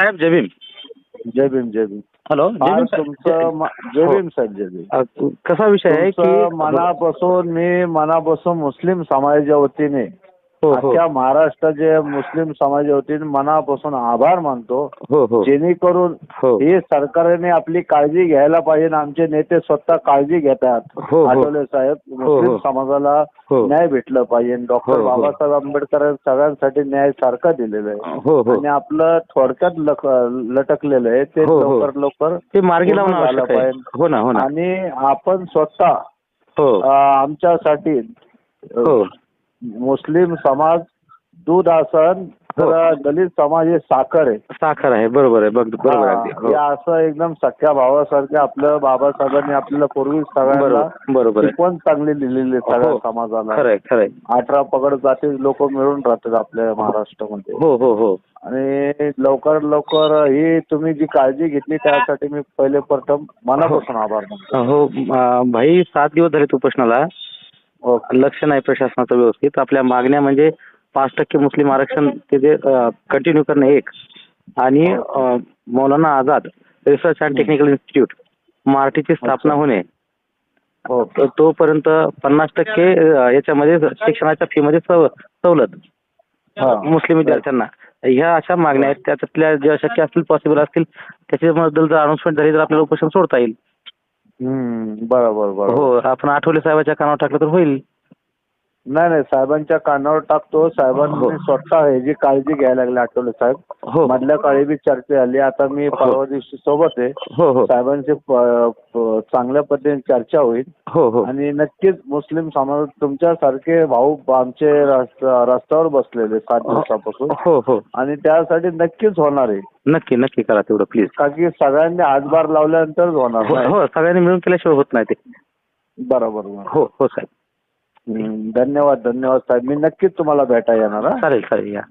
साहेब जय भीम जय भीम जय भीम हॅलो जय भीम आज साहेब. तुमचं म- जय. भीम साहेब जय भीम अ, कसा विषय आहे तुमचं की मनापासून मी मनापासून मुस्लिम समाजाच्या वतीने अख्ख्या महाराष्ट्राचे मुस्लिम समाजाच्या वतीने मनापासून आभार मानतो हो हो जेणेकरून हो हे सरकारने आपली काळजी घ्यायला पाहिजे आणि आमचे नेते स्वतः काळजी घेतात हो, हो. आठवले साहेब हो. मुस्लिम समाजाला हो. न्याय भेटलं पाहिजे डॉक्टर हो, हो. बाबासाहेब आंबेडकर सगळ्यांसाठी न्याय सारखा दिलेला आहे हो हो आणि आपलं थोडक्यात लटकलेलं आहे ते हो, हो. लवकर लवकर ते मार्गी आहे पाहिजे. हो हो आणि आपण स्वतः हो आमच्यासाठी हो मुस्लिम समाज दूध आसन तर दलित समाज हे साखर आहे. साखर आहे बरोबर आहे बघ बरोबर आहे अगदी हा, हो. हे असं एकदम सख्या भावासारखे आपलं बाबासाहेबांनी आपल्याला पूर्वी सगळ्यांना बरोबर बरोबर आहे. शिकवण चांगली दिलेली आहे सगळ्या हो. समाजाला. खरंय खरंय अठरा पगड जाती लोक मिळून राहतात आपल्या महाराष्ट्रामध्ये. हो हो हो. आणि लवकर लवकर ही तुम्ही जी काळजी घेतली त्यासाठी मी पहिले प्रथम मनापासून आभार मानतो. हो भाई सात दिवस झाले उपोषणाला ओके लक्ष नाही प्रशासनाचं व्यवस्थित. आपल्या मागण्या म्हणजे पाच टक्के मुस्लिम आरक्षण ते जे कंटिन्यू करणं एक. आणि Maulana Azad research and technical institute मार्टीची स्थापना होणे. तोपर्यंत पन्नास टक्के याच्यामध्ये शिक्षणाच्या फी मध्ये सव- सवलत. मुस्लिम विद्यार्थ्यांना. ह्या अशा मागण्या आहेत. त्याच्यातल्या ज्या शक्य असतील पॉसिबल असतील त्याच्याबद्दल जर अनाउन्समेंट झाली तर आपल्याला उपोषण सोडता येईल. बरोबर बरोबर. हो आपण आठवले साहेबाच्या कानावर टाकलं तर होईल. नाही नाही साहेबांच्या कानावर टाकतो. हो. साहेबांनी स्वतः हे जी काळजी घ्यायला लागली आठवले साहेब. हो. मधल्या काळी बी चर्चा झाली. आता मी परवा दिवशी सोबत आहे. हो हो. साहेबांची प- प- चांगल्या पद्धतीने चर्चा होईल. हो हो. आणि नक्कीच मुस्लिम समाज तुमच्यासारखे भाऊ आमचे रस्त- रस्त्यावर बसलेले सात दिवसापासून. हो हो. आणि त्यासाठी नक्कीच होणार आहे. नक्की नक्की करा तेवढं प्लीज का की सगळ्यांनी हातभार लावल्यानंतरच होणार हो नाही. हो सगळ्यांनी मिळून केल्याशिवाय होत नाही ते. बरोबर बरोबर. हो हो साहेब. धन्यवाद धन्यवाद साहेब. मी नक्कीच तुम्हाला भेटायला येणार हा. चालेल चालेल या.